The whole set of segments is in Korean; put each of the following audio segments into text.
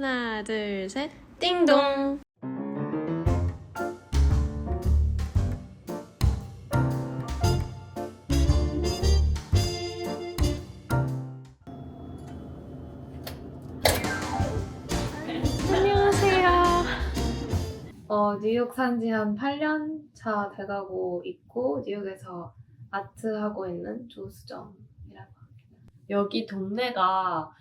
하나, 둘, 셋. 띵동. 안녕하세요. 어, 뉴욕 산지 한 8년 차 돼가고 있고 뉴욕에서 아트 하고 있는 조수정이라고 합니다. 여기 동네가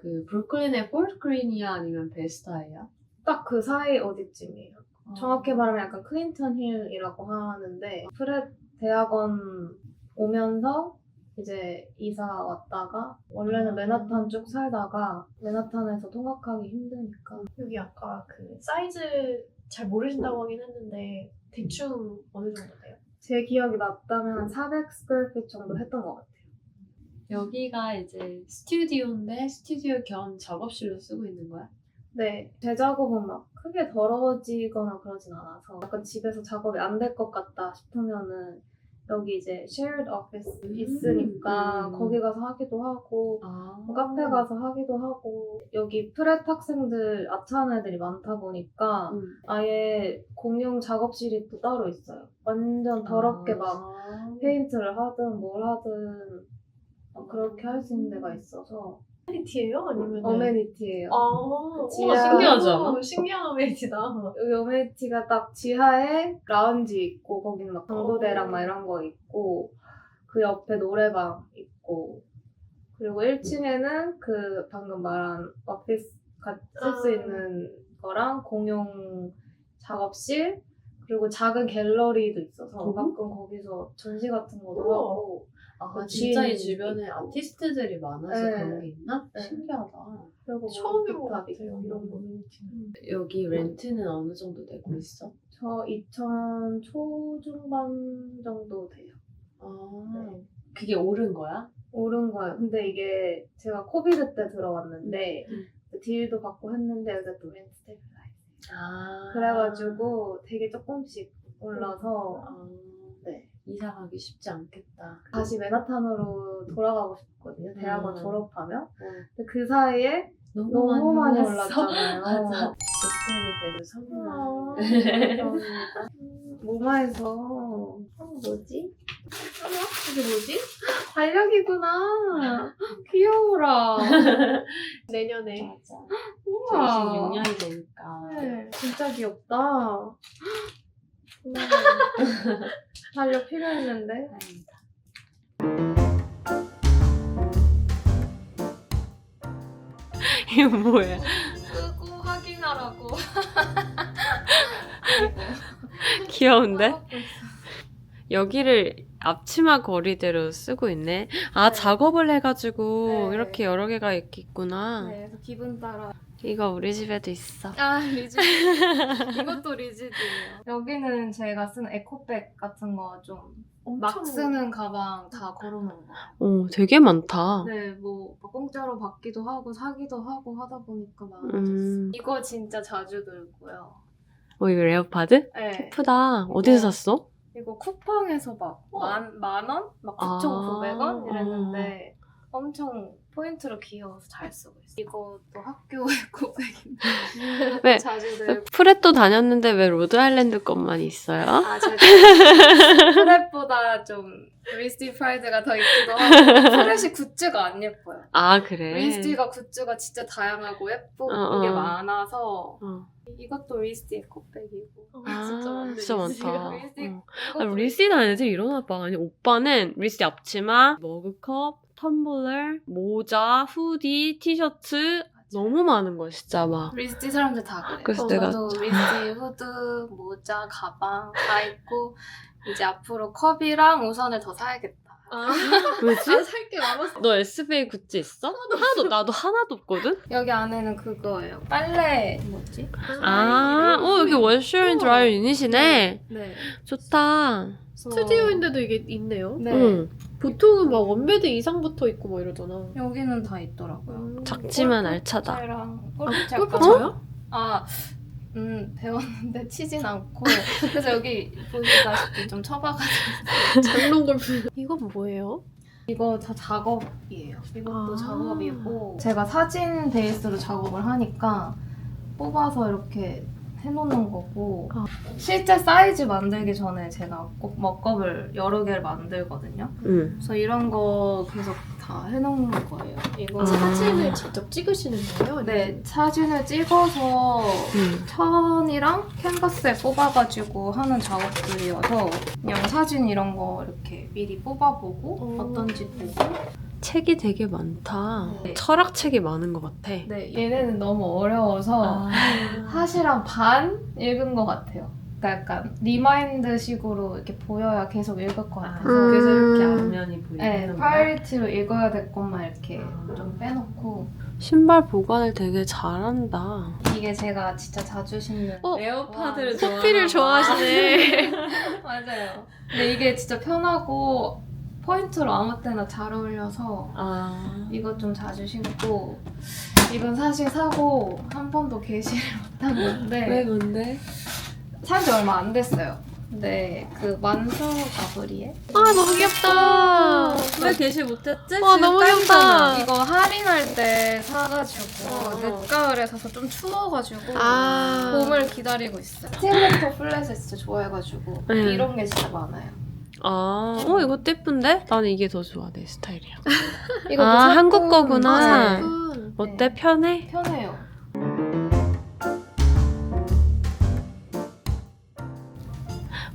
그 브루클린의 폴크린이야 아니면 베스타예요? 딱 그 사이 어디쯤이에요. 아. 정확히 말하면 약간 클린턴 힐이라고 하는데 프렛 대학원 오면서 이제 이사 왔다가 원래는 아. 맨하탄 쭉 살다가 맨하탄에서 통학하기 힘드니까 여기 아까 그 사이즈 잘 모르신다고 하긴 했는데 대충 어느 정도 돼요? 제 기억이 맞다면 한 400 square feet 정도 했던 것 같아요. 여기가 이제 스튜디오인데 스튜디오 겸 작업실로 쓰고 있는 거야? 네, 제 작업은 막 크게 더러워지거나 그러진 않아서 약간 집에서 작업이 안 될 것 같다 싶으면은 여기 이제 shared office 음, 있으니까 음. 거기 가서 하기도 하고 아. 뭐 카페 가서 하기도 하고 여기 프렛 학생들 아차하는 애들이 많다 보니까 음. 아예 공용 작업실이 또 따로 있어요. 완전 더럽게 막 아. 페인트를 하든 뭘 하든 막 그렇게 할 수 있는 데가 있어서 어메니티예요? 아니면 어메니티예요. 아, 지하- 우와, 신기하지 않아? 오, 신기한 어메니티다. 여기 어메니티가 딱 지하에 라운지 있고 거기는 막 광고대랑 막 이런 거 있고 그 옆에 노래방 있고 그리고 1층에는 그 방금 말한 오피스 쓸 수 아. 있는 거랑 공용 작업실 그리고 작은 갤러리도 있어서 음. 가끔 거기서 전시 같은 것도 우와. 하고 아, 그 진짜 이 주변에. 아티스트들이 많아서 네. 그런 게 있나? 네. 신기하다. 그리고 뭐 처음인 것 같아요, 있고. 이런 어메니티는. 여기 렌트는 어느 정도 내고 있어? 저2000 초중반 정도 돼요. 아, 그게 오른 거야? 오른 거예요. 근데 이게 제가 코비드 때 들어왔는데 음. 딜도 받고 했는데 여기가 또 렌트 스테빌라이즈. 아. 그래가지고 되게 조금씩 올라서 아, 네. 이사 가기 쉽지 않겠다. 다시 맨하탄으로 돌아가고 싶거든요. 대학원 음. 졸업하면. 응. 근데 그 사이에 너무 많이 올랐잖아요. 맞아. 아, 감사합니다. 음, 모마에서 어, 뭐지? 어머, 이게 뭐지? 달력이구나. 귀여워라. 내년에. 맞아. 우와. 26년이 되니까. 네, 진짜 귀엽다. 고마워요. 달력 필요했는데. 다행이다. 이거 뭐야? 끄고 확인하라고. 귀여운데? 여기를 앞치마 거리대로 쓰고 있네. 아, 네. 작업을 해가지고 네. 이렇게 여러 개가 있구나. 네, 그래서 기분 따라. 이거 우리 집에도 있어. 아, 리즈. 이것도 리즈드예요. 여기는 제가 쓰는 에코백 같은 거 좀막 엄청 쓰는 가방 다 걸어놓은 거. 오, 되게 많다. 네, 뭐 공짜로 받기도 하고 사기도 하고 하다 보니까 많아졌어요. 음. 이거 진짜 자주 들고요. 어, 이거 에어팟을? 네. 예쁘다. 어디서 샀어? 이거 쿠팡에서 막 어. 만, 만 원? 막 아. 9,900원? 이랬는데 엄청 포인트로 귀여워서 잘 쓰고 있어요. 이것도 학교에 고백인데 왜? 자주 들고 프렛도 다녔는데 왜 로드 아일랜드 것만 있어요? 아, 제가 프렛보다 좀 리스티 프라이드가 더 있기도 하고 프렛이 굿즈가 안 예뻐요. 아, 그래. 리스티가 굿즈가 진짜 다양하고 예쁘고 어, 게 어. 많아서 어. 이것도 리스티 에코백이고 아, 진짜 많네, 진짜. 많다. 리스티 어. 아, 리스티 다는 애들 이러나 봐. 아니, 오빠는 리스티 앞치마, 머그컵, 텀블러, 모자, 후디, 티셔츠 너무 많은 거야, 진짜 막. 리스티 사람들 다 그래. 그래서 어, 내가 저도 리스티 후드, 모자, 가방 다 있고 이제 앞으로 컵이랑 우산을 더 사야겠다. 왜지? 살게 많았어. 너 SBA 굿즈 있어? 하나도, 나도 하나도 없거든? 여기 안에는 그거예요. 빨래 뭐지? 아, 어, 여기 원슈인 드라이어 유닛이네. 네. 좋다. 스튜디오인데도 이게 있네요. 네. 응. 보통은 막 원베드 이상부터 있고 막 이러잖아. 여기는 다 있더라고요. 작지만 알차다. 골프채랑 아, 골프채 골프 거- 쳐요? 아, 음 배웠는데 치진 않고 그래서 여기 보시다시피 좀 쳐봐가지고 장롱 골프. 이건 뭐예요? 이거 다 작업이에요. 이것도 아. 작업이고 제가 사진 베이스로 작업을 하니까 뽑아서 이렇게 해놓는 거고 아. 실제 사이즈 만들기 전에 제가 꼭 먹겁을 여러 개를 만들거든요. 응. 그래서 이런 거 계속 다 해놓는 거예요. 이거 아. 사진을 직접 찍으시는 거예요? 네 사진을 찍어서 응. 천이랑 캔버스에 뽑아가지고 하는 작업들이어서 그냥 사진 이런 거 이렇게 미리 뽑아보고 어. 어떤지 보고 책이 되게 많다. 네. 철학 책이 많은 것 같아. 네 얘네는 너무 어려워서 아. 사실한 반 읽은 것 같아요. 그러니까 약간 리마인드식으로 이렇게 보여야 계속 읽을 것 같아서 음. 그래서 이렇게 앞면이 보이는 네, 거야? 파이리티로 읽어야 될 것만 이렇게 좀 빼놓고 신발 보관을 되게 잘한다. 이게 제가 진짜 자주 신는 어? 레오파드를 커피를 좋아하나 봐. 좋아하시네. 맞아요. 근데 이게 진짜 편하고 포인트로 아무 때나 잘 어울려서 아. 이것 좀 자주 신고 이건 사실 사고 한 번도 게시를 못한 건데 왜 뭔데? 산지 얼마 안 됐어요. 근데 그 만수 가브리에 아 너무 귀엽다. 왜 게시 못했지? 와 너무 귀엽다. 이거 할인할 때 사가지고 어. 늦가을에 사서 좀 추워가지고 아. 봄을 기다리고 있어요. 스틸레터 플랫을 진짜 좋아해가지고 네. 이런 게 진짜 많아요. 아, 어 이것도 예쁜데? 나는 이게 더 좋아 내 스타일이야. 이것도 아, 살금- 한국 거구나. 아, 네. 음. 어때 편해? 편해요.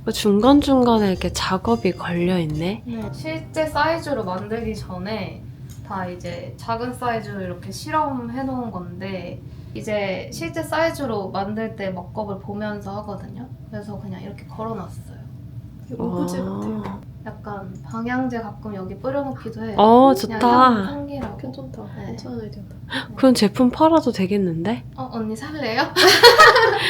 뭐 중간 중간에 이렇게 작업이 걸려 있네. 실제 사이즈로 만들기 전에 다 이제 작은 사이즈로 이렇게 실험해 놓은 건데 이제 실제 사이즈로 만들 때 먹겁을 보면서 하거든요. 그래서 그냥 이렇게 걸어놨어요. 오브제 아. 같아요. 약간 방향제 가끔 여기 뿌려놓기도 해요. 어 그냥 좋다. 향- 향기라고. 괜찮다. 네. 괜찮은 아이디어다. 그런 제품 팔아도 되겠는데? 어 언니 살래요?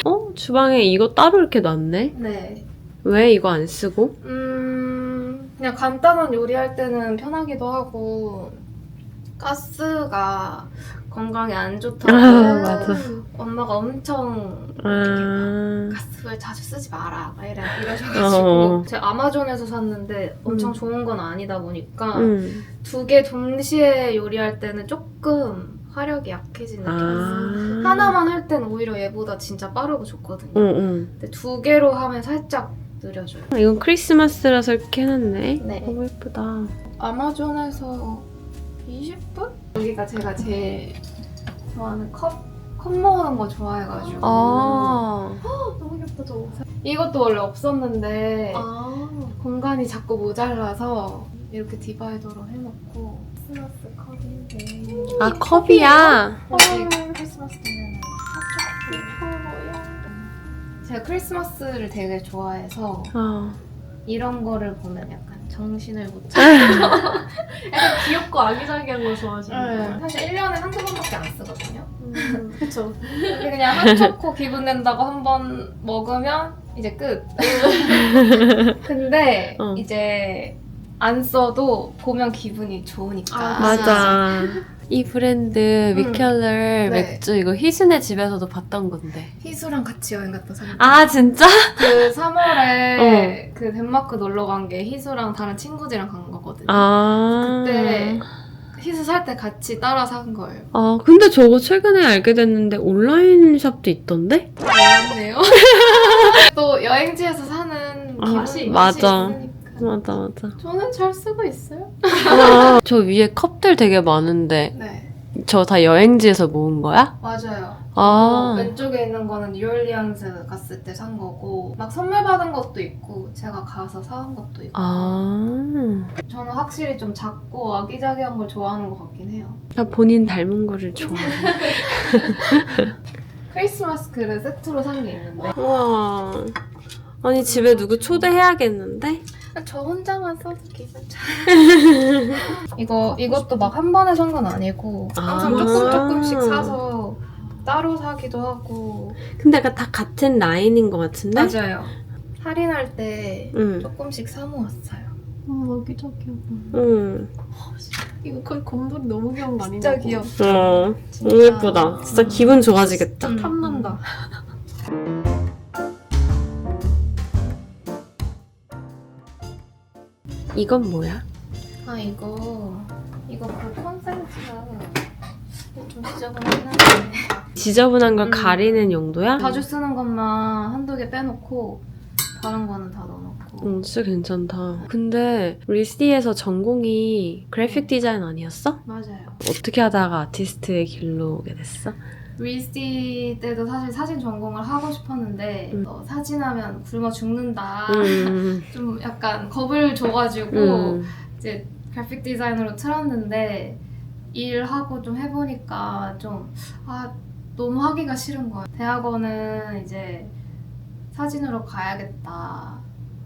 어 주방에 이거 따로 이렇게 놨네. 네. 왜 이거 안 쓰고? 음 그냥 간단한 요리할 때는 편하기도 하고 가스가 건강에 안 좋다고 아, 맞아. 엄마가 엄청 아, 가스를 자주 쓰지 마라 막 이래, 이러셔가지고 어. 제가 아마존에서 샀는데 엄청 음. 좋은 건 아니다 보니까 음. 두 개 동시에 요리할 때는 조금 화력이 약해지는 아. 게 있어요 하나만 할 때는 오히려 얘보다 진짜 빠르고 좋거든요 응, 응. 근데 두 개로 하면 살짝 느려져요 아, 이건 크리스마스라서 이렇게 해놨네. 네. 너무 예쁘다. 아마존에서 20분? 여기가 제가 제일 좋아하는 컵, 컵 모으는 거 좋아해가지고 아, 너무 귀엽다 저거. 이것도 원래 없었는데 아. 공간이 자꾸 모자라서 이렇게 디바이더로 해놓고 크리스마스 컵인데 아 컵이야. 혹시 크리스마스 핫초코 제가 크리스마스를 되게 좋아해서 어. 이런 거를 보면 약간 정신을 못 차려. 약간 귀엽고 아기자기한 걸 좋아하시는 사실 1년에 한두 번밖에 안 쓰거든요. 음, 그쵸. 근데 그냥 핫초코 기분 낸다고 한 번 먹으면 이제 끝. 근데 어. 이제 안 써도 보면 기분이 좋으니까. 아, 맞아. 이 브랜드 음. 미켈러 네. 맥주 이거 희순의 집에서도 봤던 건데. 희수랑 같이 여행 갔다 산아 진짜? 그 3월에 어. 그 덴마크 놀러 간 게 희수랑 다른 친구들이랑 간 거거든요. 아. 그때 희수 살 때 같이 따라 산 거예요. 아 근데 저거 최근에 알게 됐는데 온라인 샵도 있던데? 맞네요. 또 여행지에서 사는 아, 기분이 맛이 맞아. 있으니까. 맞아 맞아. 저는 잘 쓰고 있어요. 아, 저 위에 컵들 되게 많은데 네, 저 다 여행지에서 모은 거야? 맞아요. 어, 아. 왼쪽에 있는 거는 뉴올리언스 갔을 때 산 거고 막 선물 받은 것도 있고 제가 가서 사온 것도 있고 아. 저는 확실히 좀 작고 아기자기한 걸 좋아하는 것 같긴 해요. 나 본인 닮은 거를 좋아해. 크리스마스 그릇 세트로 산 게 있는데 우와. 아니 집에 누구 초대해야겠는데? 저 혼자만 써도 기분 잘. 이거 이것도 막 한 번에 산 건 아니고 항상 아. 조금 조금씩 사서 따로 사기도 하고 근데 약간 다 같은 라인인 것 같은데? 맞아요. 할인할 때 응. 조금씩 사 모았어요. 음, 아기자기하다. 응. 이거 거의 곰돌이 너무 귀여운 거 아니냐? 진짜 귀엽. 어. 진짜. 너무 예쁘다. 진짜 기분 좋아지겠다. 음. 탐난다. 이건 뭐야? 아 이거 이거 그 콘센트가 좀 지저분하긴 한데 지저분한 걸 음. 가리는 용도야? 자주 쓰는 것만 한두 개 빼놓고 다른 거는 다 넣어놓고 응, 진짜 괜찮다. 근데 리스디에서 전공이 그래픽 디자인 아니었어? 맞아요. 어떻게 하다가 아티스트의 길로 오게 됐어? 리스디 때도 사실 사진 전공을 하고 싶었는데 음. 어, 사진하면 굶어 죽는다. 음, 좀 약간 겁을 줘가지고 음. 이제 그래픽 디자이너로 틀었는데 일하고 좀 해보니까 좀 아 너무 하기가 싫은 거예요. 대학원은 이제 사진으로 가야겠다.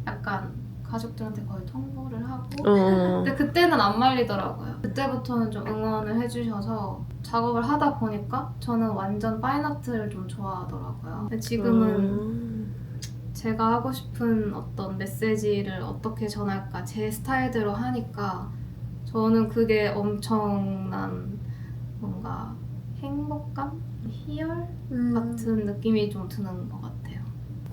약간 가족들한테 거의 통보를 하고 어. 근데 그때는 안 말리더라고요. 그때부터는 좀 응원을 해주셔서 작업을 하다 보니까 저는 완전 파인아트를 좀 좋아하더라고요. 근데 지금은 음. 제가 하고 싶은 어떤 메시지를 어떻게 전할까 제 스타일대로 하니까 저는 그게 엄청난 뭔가 행복감? 희열? 음. 같은 느낌이 좀 드는 것 같아요.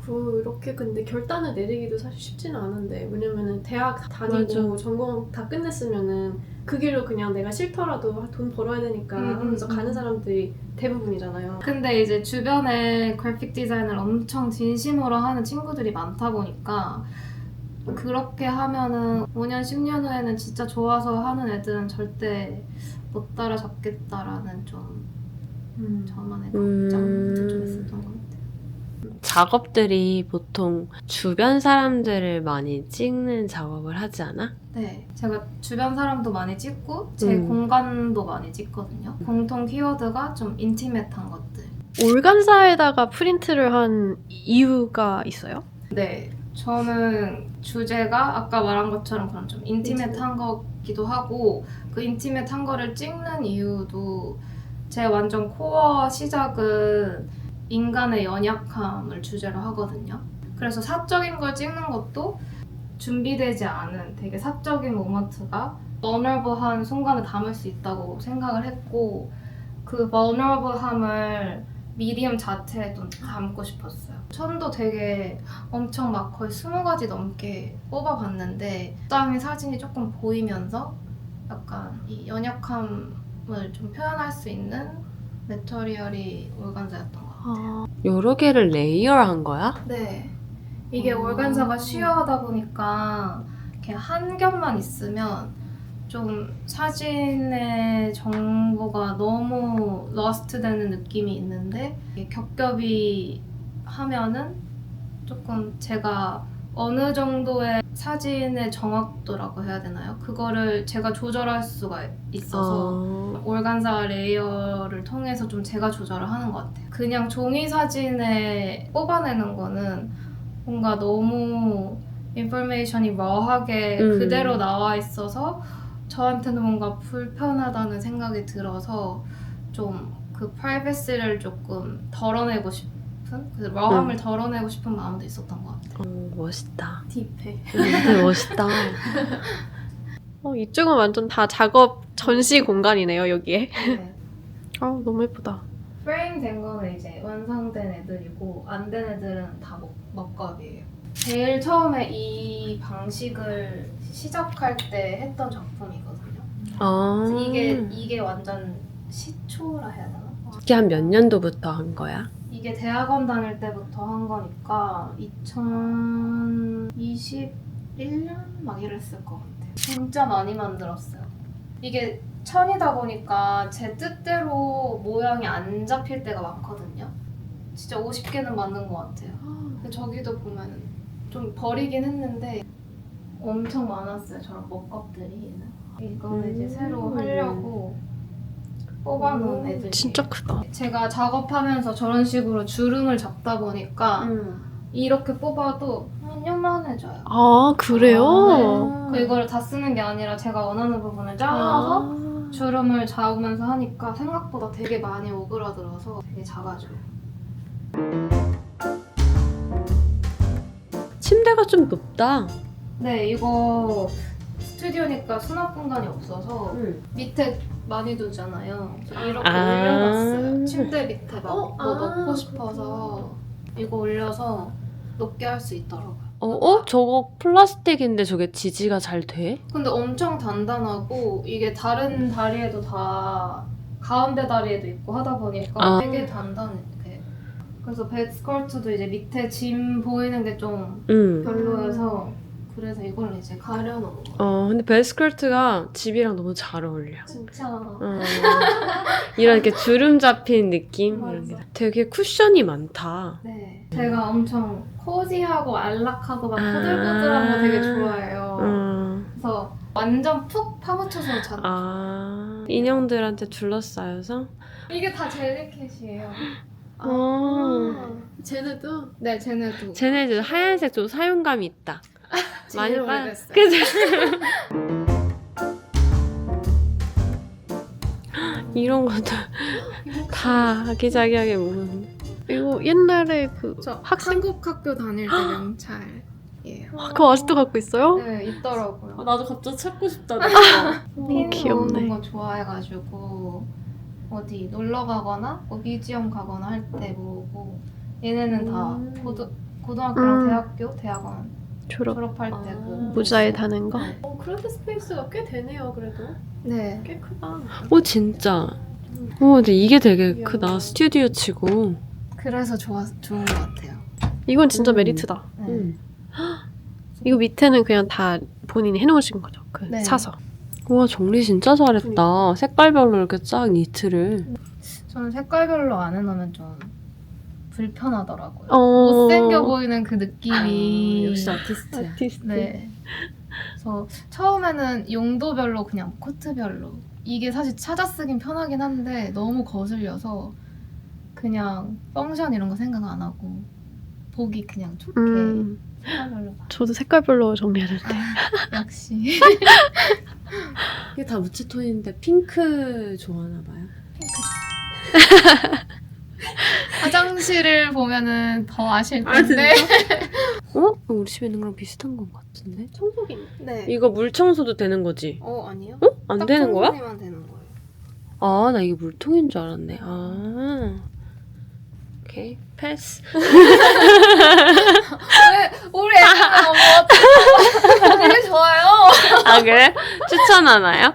그렇게 근데 결단을 내리기도 사실 쉽지는 않은데 왜냐면은 대학 다니고 맞아. 전공 다 끝냈으면은 그 길로 그냥 내가 싫더라도 돈 벌어야 되니까 음, 음, 하면서 음. 가는 사람들이 대부분이잖아요. 근데 이제 주변에 그래픽 디자인을 엄청 진심으로 하는 친구들이 많다 보니까 그렇게 하면은 5년, 10년 후에는 진짜 좋아서 하는 애들은 절대 못 따라잡겠다라는 좀 저만의 음. 걱정도 좀 있었던 것 같아요. 작업들이 보통 주변 사람들을 많이 찍는 작업을 하지 않아? 네, 제가 주변 사람도 많이 찍고 제 음. 공간도 많이 찍거든요. 공통 키워드가 좀 인티메트한 것들. 올간사에다가 프린트를 한 이유가 있어요? 네, 저는 주제가 아까 말한 것처럼 그런 좀 인티메트한 거기도 하고 그 인티메트한 거를 찍는 이유도 제 완전 코어 시작은 인간의 연약함을 주제로 하거든요. 그래서 사적인 걸 찍는 것도 준비되지 않은 되게 사적인 모먼트가 vulnerable한 순간을 담을 수 있다고 생각을 했고 그 vulnerable함을 미디엄 자체에 좀 담고 싶었어요. 천도 되게 엄청 막 거의 스무 가지 넘게 뽑아봤는데 짱의 사진이 조금 보이면서 약간 이 연약함을 좀 표현할 수 있는 메터리얼이 올간자였던 것같 아, 여러 개를 레이어한 거야? 네. 이게 어. 올간사가 쉬어하다 보니까 그냥 한 겹만 있으면 좀 사진의 정보가 너무 러스트 되는 느낌이 있는데 이게 겹겹이 하면은 조금 제가 어느 정도의 사진의 정확도라고 해야 되나요? 그거를 제가 조절할 수가 있어서 어. 올간사 레이어를 통해서 좀 제가 조절을 하는 것 같아요. 그냥 종이 사진에 뽑아내는 거는 뭔가 너무 인포메이션이 러하게 음. 그대로 나와 있어서 저한테는 뭔가 불편하다는 생각이 들어서 좀 그 프라이버시를 조금 덜어내고 싶 은그 음. 덜어내고 싶은 마음도 있었던 것 같아요. 어, 멋있다. 딥해. 되게 멋있다. 어, 이쪽은 완전 다 작업 전시 공간이네요, 여기에. 네. 아, 너무 예쁘다. 프레임 된 거는 이제 완성된 애들이고 안 된 애들은 다 먹, 먹값이에요. 제일 처음에 이 방식을 시작할 때 했던 작품이거든요. 아. 그래서 이게 이게 완전 시초라 해야 되나? 이게 한 몇 년도부터 한 거야? 이게 대학원 다닐 때부터 한 거니까 2021년 막 이랬을 것 같아요. 진짜 많이 만들었어요. 이게 천이다 보니까 제 뜻대로 모양이 안 잡힐 때가 많거든요. 진짜 50개는 만든 것 같아요. 근데 저기도 보면은 좀 버리긴 했는데 엄청 많았어요. 저런 먹값들이. 이거는 이제 새로 음. 하려고 뽑아놓은 애들. 진짜 크다. 제가 작업하면서 저런 식으로 주름을 잡다 보니까 음. 이렇게 뽑아도 요만해져요. 아, 그래요? 아. 그 이거를 다 쓰는 게 아니라 제가 원하는 부분을 잘라서 아. 주름을 잡으면서 하니까 생각보다 되게 많이 오그라들어서 되게 작아져요. 침대가 좀 높다. 네, 이거 스튜디오니까 수납 공간이 없어서 밑에 많이 두잖아요. 그래서 이렇게 아. 올려놨어요. 침대 밑에 막 어? 뭐 아, 넣고 싶어서 이거 올려서 높게 할 수 있더라고요. 어, 어? 저거 플라스틱인데 저게 지지가 잘 돼? 근데 엄청 단단하고 이게 다른 다리에도 다 가운데 다리에도 있고 하다 보니까 아. 되게 단단해. 이렇게. 그래서 베스컬트도 이제 밑에 짐 보이는 게 좀 응. 별로여서 그래서 이걸 이제 가려놓은 거. 어, 근데 베스컬트가 집이랑 너무 잘 어울려. 진짜. 어. 이런 이렇게 주름 잡힌 느낌? 이런 게. 맞아. 되게 쿠션이 많다. 네. 제가 엄청 코지하고 안락하고 막 아. 포들포들한 거 되게 좋아해요. 어. 그래서 완전 푹 파묻혀서 잤. 아, 인형들한테 둘러싸여서? 이게 다 젤리캣이에요. 어. 쟤네도 네, 쟤네도. 쟤네들 하얀색 좀 사용감이 있다. 많이 오래됐어요. 그치? 이런 것도 다 아기자기하게 모으는. 이거 옛날에 그 저 학생 한국 학교 다닐 때 명찰이에요. 그거 아직도 갖고 있어요? 네, 있더라고요. 나도 갑자기 찾고 싶다. 핀 귀엽네. 모으는 거 좋아해가지고 어디 놀러 가거나 뭐 뮤지엄 가거나 할 때 모으고 얘네는 다 고등 고등학교랑 음. 대학교 대학원 졸업 졸업할 때 아. 그. 모자에 다는 거. 어, 크래드 스페이스가 꽤 되네요 그래도 네. 꽤 크다 어, 진짜. 어, 근데 이게 되게 크다. 스튜디오 치고. 그래서 좋아 좋은 것 같아요. 이건 진짜 음. 메리트다. 네. 음. 이거 밑에는 그냥 다 본인이 해놓으신 거죠. 그 네. 사서. 우와, 정리 진짜 잘했다. 색깔별로 이렇게 쫙 니트를. 저는 색깔별로 안 해놓으면 좀 불편하더라고요. 어. 못생겨 보이는 그 느낌이 역시 아티스트야. 아티스트. 네. 그래서 처음에는 용도별로 그냥 코트별로 이게 사실 찾아 쓰긴 편하긴 한데 너무 거슬려서 그냥 펑션 이런 거 생각 안 하고 보기 그냥 좋게 음, 색깔별로 봐. 저도 색깔별로 정리하는데. 아, 역시 이게 다 무채 톤인데 핑크 좋아하나 봐요. 화장실을 보면은 더 아실 텐데. 어? 우리 집에 있는 거랑 비슷한 것 같은데? 청소기 네. 이거 물 청소도 되는 거지? 어 아니요? 어? 안 딱 되는 거야? 청소기만 되는 거예요. 아, 나 이게 물통인 줄 알았네. 아. 오케이. 패스. 왜 우리 애가 너무 되게 좋아요. 아, 그래? 추천하나요?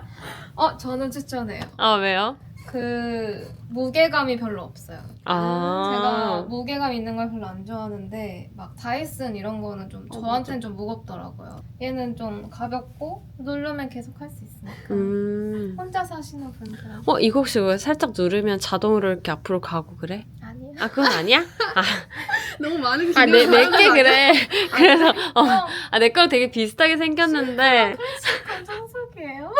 어 저는 추천해요. 아, 왜요? 그 무게감이 별로 없어요. 아. 제가 무게감 있는 걸 별로 안 좋아하는데 막 다이슨 이런 거는 좀 어, 저한테는 좀 무겁더라고요. 얘는 좀 가볍고 누르면 계속 할 수 있으니까. 음. 혼자 사시는 분들 어, 이거 혹시 왜 살짝 누르면 자동으로 이렇게 앞으로 가고 그래? 아니요. 아, 그건 아니야? 너무 많은 아, 내, 내 게 그래. 그래서, 어, 아, 내 거랑 되게 비슷하게 생겼는데. 청소기예요.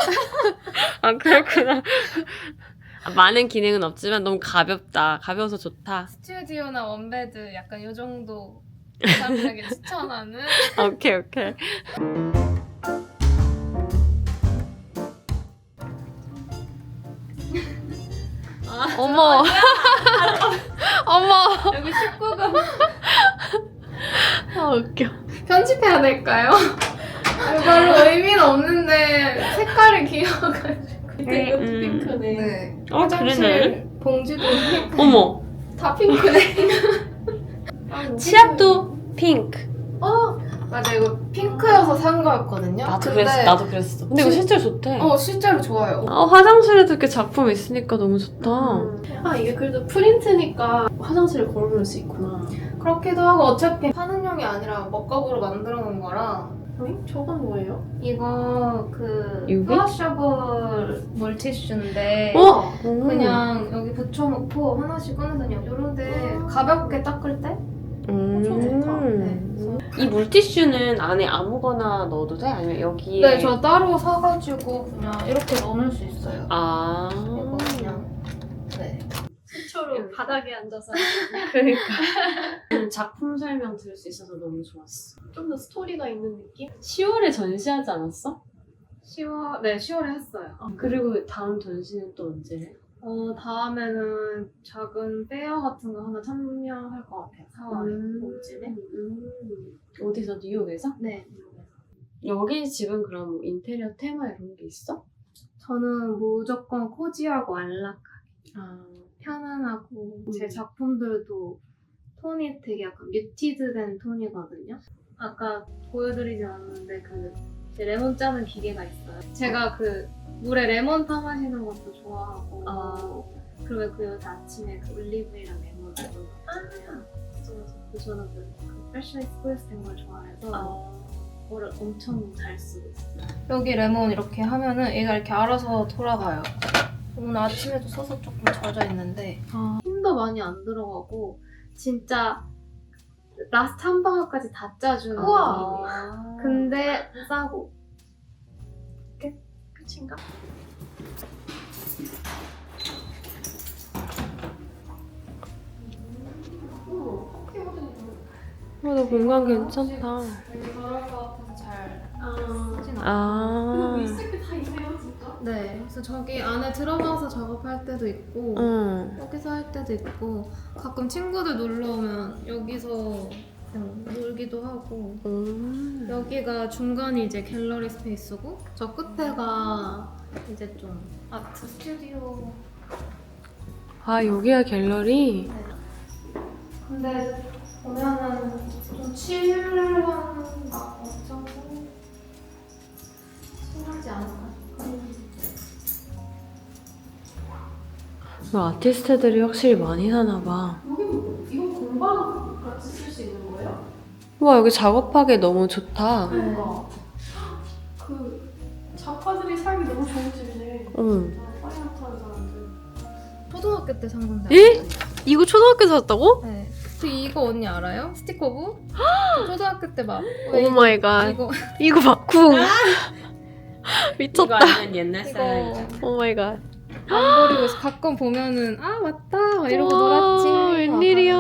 아, 그렇구나. 아, 많은 기능은 없지만 너무 가볍다. 가벼워서 좋다. 스튜디오나 원베드 약간 요 정도 사람들에게 추천하는 오케이, 오케이. 어머. 어머. 여기 19금 아, 웃겨. 편집해야 될까요? 아니, 별로 의미는 없는데 색깔이 귀여워가지고. 이거 음. 핑크네 네. 어, 그러네. 봉지도 핑크. 어머. 다 핑크네. 치약도 핑크. 어 맞아 이거 핑크여서 산 거였거든요. 근데 그랬어. 근데 이거 실제로 좋대. 어 실제로 좋아요. 어, 화장실에도 이렇게 작품 있으니까 너무 좋다. 아 이게 그래도 프린트니까 화장실에 걸어놓을 수 있구나 그렇기도 하고 어차피 파는 용이 아니라 먹값으로 만들어 놓은 거라 어이? 저건 뭐예요? 이거 그 유비? 플러셔블 물티슈인데 어? 그냥 여기 붙여놓고 하나씩 꺼내서 그냥 요런데 가볍게 닦을 때 음. 엄청 좋다. 네. 이 물티슈는 안에 아무거나 넣어도 돼? 아니면 여기에? 네, 저 따로 사가지고 그냥 이렇게 넣어놓을 수 있어요. 아. 이거. 최초로 바닥에 앉아서 그러니까. 작품 설명 들을 수 있어서 너무 좋았어. 좀 더 스토리가 있는 느낌? 10월에 전시하지 않았어? 10월 네 10월에 했어요. 그리고 다음 전시는 또 언제 해? 어 다음에는 작은 페어 같은 거 하나 참여할 것 같아요. 4월에 음. 봄쯤에. 음. 어디서 뉴욕에서? 네. 여기 집은 그럼 뭐 인테리어 테마 이런 게 있어? 저는 무조건 코지하고 안락, 아. 편안하고 제 음. 작품들도 톤이 되게 약간 뮤티드된 톤이거든요. 아까 보여드리진 않았는데 그 레몬 짜는 기계가 있어요. 제가 그 물에 레몬 타 마시는 것도 좋아하고 아. 그러면 그 요새 아침에 그 올리브유랑 레몬 이런 거 하잖아요. 그래서 저는 그, 그 프레쉬 스프레스 된 걸 좋아해서 아. 그거를 엄청 잘 쓰고 있어요. 여기 레몬 이렇게 하면은 얘가 이렇게 알아서 돌아가요. 오늘 아침에도 써서 조금 젖어 있는데 힘도 많이 안 들어가고 진짜 라스트 한 방울까지 다 짜주는 우와. 느낌이에요. 근데 싸고 끝인가? 어, 나 공간 괜찮다. 같아서 잘 아. 쓰진. 아. 네, 그래서 저기 안에 들어가서 작업할 때도 있고 응. 여기서 할 때도 있고 가끔 친구들 놀러 오면 여기서 그냥 놀기도 하고 음. 여기가 중간이 이제 갤러리 스페이스고 저 끝에가 이제 좀 아트 스튜디오 아, 여기가 갤러리? 근데 보면은 좀 칠한 막 엄청 심하지 않을까? 너 아티스트들이 확실히 많이 사나 봐. 여기 이거 공방 같이 쓸 수 있는 거예요? 와, 여기 작업하기 너무 좋다. 뭔가 그 작가들이 살기 너무 좋은 집이네. 응. 파이어트 하는 사람들. 초등학교 때 산 건데. 에? 이거 초등학교 샀다고? 네. 저 이거 언니 알아요? 스티커부? 저 초등학교 때 막. 오 마이 갓. 이거 이거. 이거 미쳤다. 완전 옛날 이거 오 마이 갓. 안 버리고 있어. 가끔 보면은 아 맞다 막 이러고 와, 놀았지. 웬일이야.